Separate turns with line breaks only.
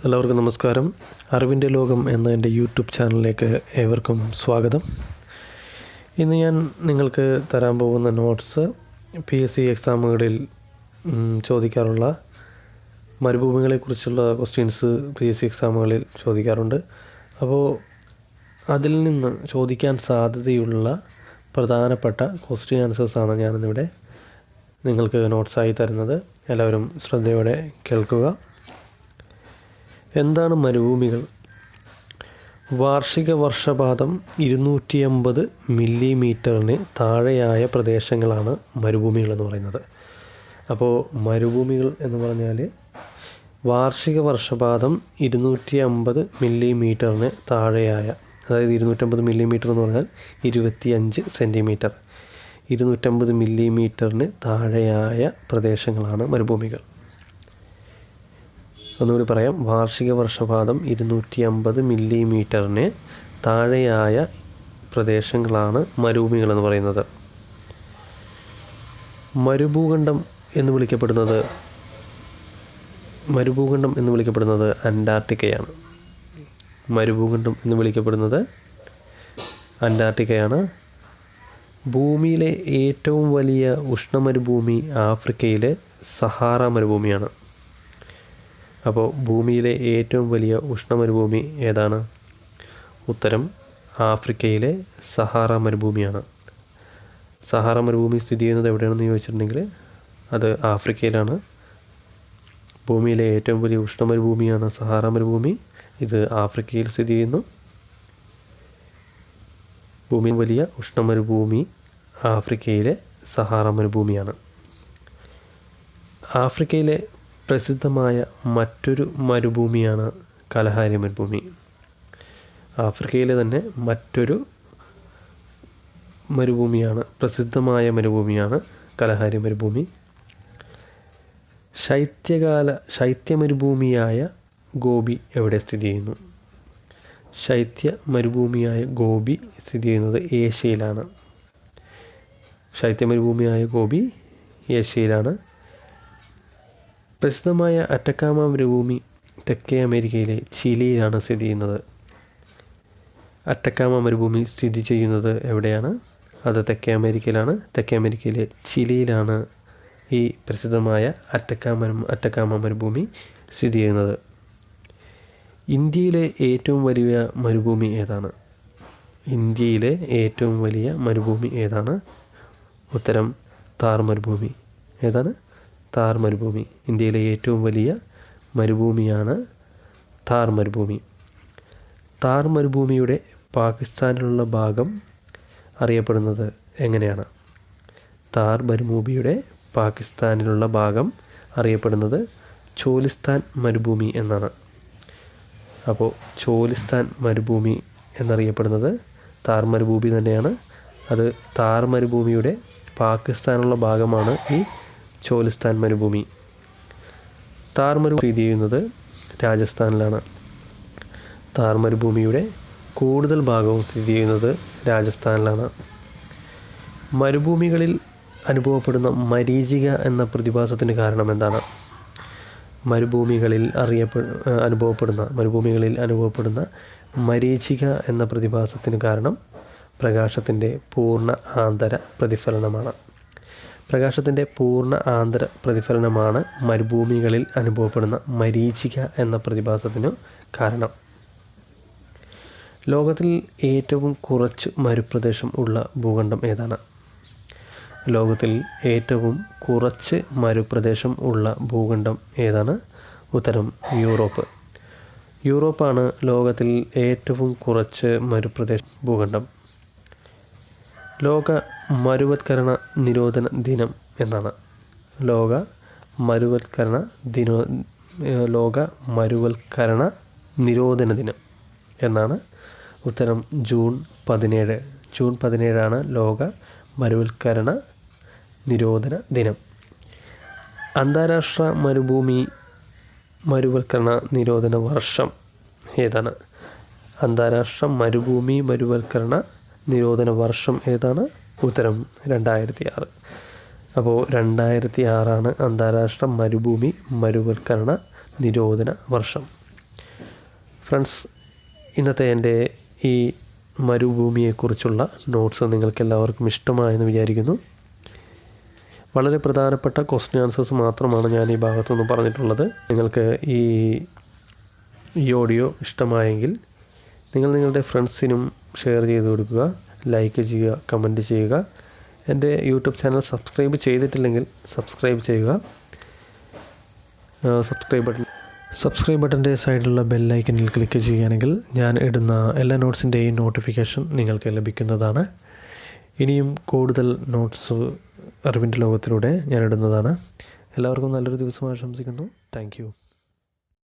എല്ലാവർക്കും നമസ്കാരം. അറിവിന്റെ ലോകം എന്ന എന്റെ യൂട്യൂബ് ചാനലിലേക്ക് ഏവർക്കും സ്വാഗതം. ഇന്ന് ഞാൻ നിങ്ങൾക്ക് തരാൻ പോകുന്ന നോട്ട്സ് പി എസ് സി എക്സാമുകളിൽ ചോദിക്കാറുള്ള മരുഭൂമികളെക്കുറിച്ചുള്ള ക്വസ്റ്റ്യൻസ് പി എസ് സി എക്സാമുകളിൽ ചോദിക്കാറുണ്ട്. അപ്പോൾ അതിൽ നിന്ന് ചോദിക്കാൻ സാധ്യതയുള്ള പ്രധാനപ്പെട്ട ക്വസ്റ്റ്യൻ ആൻസേഴ്സാണ് ഞാനിന്നിവിടെ നിങ്ങൾക്ക് നോട്ട്സായി തരുന്നത്. എല്ലാവരും ശ്രദ്ധയോടെ കേൾക്കുക. എന്താണ് മരുഭൂമികൾ? വാർഷിക വർഷപാതം ഇരുന്നൂറ്റി അമ്പത് മില്ലിമീറ്ററിന് താഴെയായ പ്രദേശങ്ങളാണ് മരുഭൂമികൾ എന്ന് പറയുന്നത്. അപ്പോൾ മരുഭൂമികൾ എന്ന് പറഞ്ഞാൽ വാർഷിക വർഷപാതം ഇരുന്നൂറ്റി അമ്പത് മില്ലിമീറ്ററിന് താഴെയായ അതായത് ഇരുന്നൂറ്റമ്പത് മില്ലിമീറ്റർ എന്ന് പറഞ്ഞാൽ ഇരുപത്തിയഞ്ച് സെന്റിമീറ്റർ ഇരുന്നൂറ്റമ്പത് മില്ലിമീറ്ററിന് താഴെയായ പ്രദേശങ്ങളാണ് മരുഭൂമികൾ. ഒന്നുകൂടി പറയാം. വാർഷിക വർഷപാതം ഇരുന്നൂറ്റി അമ്പത് മില്ലിമീറ്ററിന് താഴെയായ പ്രദേശങ്ങളാണ് മരുഭൂമികളെന്ന് പറയുന്നത്. മരുഭൂഖണ്ഡം എന്ന് വിളിക്കപ്പെടുന്നത് മരുഭൂഖണ്ഡം എന്ന് വിളിക്കപ്പെടുന്നത് അന്റാർട്ടിക്കയാണ്. മരുഭൂഖണ്ഡം എന്ന് വിളിക്കപ്പെടുന്നത് അന്റാർട്ടിക്കയാണ്. ഭൂമിയിലെ ഏറ്റവും വലിയ ഉഷ്ണമരുഭൂമി ആഫ്രിക്കയിലെ സഹാറ മരുഭൂമിയാണ്. അപ്പോൾ ഭൂമിയിലെ ഏറ്റവും വലിയ ഉഷ്ണമരുഭൂമി ഏതാണ്? ഉത്തരം ആഫ്രിക്കയിലെ സഹാറ മരുഭൂമിയാണ്. സഹാറ മരുഭൂമി സ്ഥിതി ചെയ്യുന്നത് എവിടെയാണെന്ന് ചോദിച്ചിട്ടുണ്ടെങ്കിൽ അത് ആഫ്രിക്കയിലാണ്. ഭൂമിയിലെ ഏറ്റവും വലിയ ഉഷ്ണമരുഭൂമിയാണ് സഹാറ മരുഭൂമി. ഇത് ആഫ്രിക്കയിൽ സ്ഥിതി ചെയ്യുന്നു. ഭൂമി വലിയ ഉഷ്ണമരുഭൂമി ആഫ്രിക്കയിലെ സഹാറ മരുഭൂമിയാണ്. ആഫ്രിക്കയിലെ പ്രസിദ്ധമായ മറ്റൊരു മരുഭൂമിയാണ് കലഹാരി മരുഭൂമി. ആഫ്രിക്കയിലെ തന്നെ മറ്റൊരു മരുഭൂമിയാണ് പ്രസിദ്ധമായ മരുഭൂമിയാണ് കലഹാരി മരുഭൂമി. ശൈത്യകാല ശൈത്യ മരുഭൂമിയായ ഗോപി എവിടെ സ്ഥിതി ചെയ്യുന്നു? ശൈത്യ മരുഭൂമിയായ ഗോപി സ്ഥിതി ചെയ്യുന്നത് ഏഷ്യയിലാണ്. ശൈത്യ മരുഭൂമിയായ ഗോപി ഏഷ്യയിലാണ്. പ്രസിദ്ധമായ അറ്റക്കാമ മരുഭൂമി തെക്കേ അമേരിക്കയിലെ ചിലിയിലാണ് സ്ഥിതി ചെയ്യുന്നത്. അറ്റക്കാമ മരുഭൂമി സ്ഥിതി ചെയ്യുന്നത് എവിടെയാണ്? അത് തെക്കേ അമേരിക്കയിലാണ്. തെക്കേ അമേരിക്കയിലെ ചിലിയിലാണ് ഈ പ്രസിദ്ധമായ അറ്റക്കാമ അറ്റക്കാമ മരുഭൂമി സ്ഥിതി ചെയ്യുന്നത്. ഇന്ത്യയിലെ ഏറ്റവും വലിയ മരുഭൂമി ഏതാണ്? ഇന്ത്യയിലെ ഏറ്റവും വലിയ മരുഭൂമി ഏതാണ്? ഉത്തരം താർ മരുഭൂമി. ഏതാണ്? താർ മരുഭൂമി. ഇന്ത്യയിലെ ഏറ്റവും വലിയ മരുഭൂമിയാണ് താർ മരുഭൂമി. താർ മരുഭൂമിയുടെ പാകിസ്ഥാനിലുള്ള ഭാഗം അറിയപ്പെടുന്നത് എങ്ങനെയാണ്? താർ മരുഭൂമിയുടെ പാകിസ്ഥാനിലുള്ള ഭാഗം അറിയപ്പെടുന്നത് ചോലിസ്ഥാൻ മരുഭൂമി എന്നാണ്. അപ്പോൾ ചോലിസ്ഥാൻ മരുഭൂമി എന്നറിയപ്പെടുന്നത് താർ മരുഭൂമി തന്നെയാണ്. അത് താർ മരുഭൂമിയുടെ പാകിസ്ഥാനുള്ള ഭാഗമാണ് ഈ ചോലിസ്ഥാൻ മരുഭൂമി താർ മരുഭൂമി സ്ഥിതി ചെയ്യുന്നത് രാജസ്ഥാനിലാണ്. താർ മരുഭൂമിയുടെ കൂടുതൽ ഭാഗവും സ്ഥിതി ചെയ്യുന്നത് രാജസ്ഥാനിലാണ്. മരുഭൂമികളിൽ അനുഭവപ്പെടുന്ന മരീചിക എന്ന പ്രതിഭാസത്തിന് കാരണം എന്താണ്? മരുഭൂമികളിൽ അറിയപ്പെ അനുഭവപ്പെടുന്ന മരുഭൂമികളിൽ അനുഭവപ്പെടുന്ന മരീചിക എന്ന പ്രതിഭാസത്തിന് കാരണം പ്രകാശത്തിന്റെ പൂർണ ആന്തര പ്രതിഫലനമാണ്. പ്രകാശത്തിന്റെ പൂർണ ആന്തര പ്രതിഫലനമാണ് മരുഭൂമികളിൽ അനുഭവപ്പെടുന്ന മരീചിക എന്ന പ്രതിഭാസത്തിന് കാരണം. ലോകത്തിൽ ഏറ്റവും കുറച്ച് മരുപ്രദേശം ഉള്ള ഭൂഖണ്ഡം ഏതാണ്? ലോകത്തിൽ ഏറ്റവും കുറച്ച് മരുപ്രദേശം ഉള്ള ഭൂഖണ്ഡം ഏതാണ്? ഉത്തരം യൂറോപ്പ്. യൂറോപ്പാണ് ലോകത്തിൽ ഏറ്റവും കുറച്ച് മരുപ്രദേശ ഭൂഖണ്ഡം. ലോക മരുവത്കരണ നിരോധന ദിനം എന്നാണ്. ലോക മരുവത്കരണ ദിനോ ലോക മരുവൽക്കരണ നിരോധന ദിനം എന്നാണ് ഉത്തരം ജൂൺ പതിനേഴ്. ജൂൺ പതിനേഴാണ് ലോക മരുവൽക്കരണ നിരോധന ദിനം. അന്താരാഷ്ട്ര മരുഭൂമി മരുവൽക്കരണ നിരോധന വർഷം ഏതാണ്? അന്താരാഷ്ട്ര മരുഭൂമി മരുവൽക്കരണ നിരോധന വർഷം ഏതാണ്? ഉത്തരം രണ്ടായിരത്തി ആറ് അപ്പോൾ രണ്ടായിരത്തി ആറാണ് അന്താരാഷ്ട്ര മരുഭൂമി മരുവൽക്കരണ നിരോധന വർഷം. ഫ്രണ്ട്സ് ഇന്നത്തെ എന്റെ ഈ മരുഭൂമിയെക്കുറിച്ചുള്ള നോട്ട്സ് നിങ്ങൾക്ക് എല്ലാവർക്കും ഇഷ്ടമായെന്ന് വിചാരിക്കുന്നു. വളരെ പ്രധാനപ്പെട്ട ക്വസ്റ്റ്യൻ ആൻസേഴ്സ് മാത്രമാണ് ഞാൻ ഈ ഭാഗത്തുനിന്ന് പറഞ്ഞിട്ടുള്ളത്. നിങ്ങൾക്ക് ഈ ഈ ഓഡിയോ ഇഷ്ടമായെങ്കിൽ നിങ്ങൾ നിങ്ങളുടെ ഫ്രണ്ട്സിനും ഷെയർ ചെയ്ത് കൊടുക്കുക. ലൈക്ക് ചെയ്യുക കമന്റ് ചെയ്യുക. എന്റെ യൂട്യൂബ് ചാനൽ സബ്സ്ക്രൈബ് ചെയ്തിട്ടില്ലെങ്കിൽ സബ്സ്ക്രൈബ് ചെയ്യുക. സബ്സ്ക്രൈബ് ബട്ടൺ സബ്സ്ക്രൈബ് ബട്ടന്റെ സൈഡിലുള്ള ബെല്ലൈക്കനിൽ ക്ലിക്ക് ചെയ്യുകയാണെങ്കിൽ ഞാൻ ഇടുന്ന എല്ലാ നോട്ട്സിന്റെയും നോട്ടിഫിക്കേഷൻ നിങ്ങൾക്ക് ലഭിക്കുന്നതാണ്. ഇനിയും കൂടുതൽ നോട്ട്സ് അറിവിന്റെ ലോകത്തിലൂടെ ഞാൻ ഇടുന്നതാണ്. എല്ലാവർക്കും നല്ലൊരു ദിവസം ആശംസിക്കുന്നു. താങ്ക്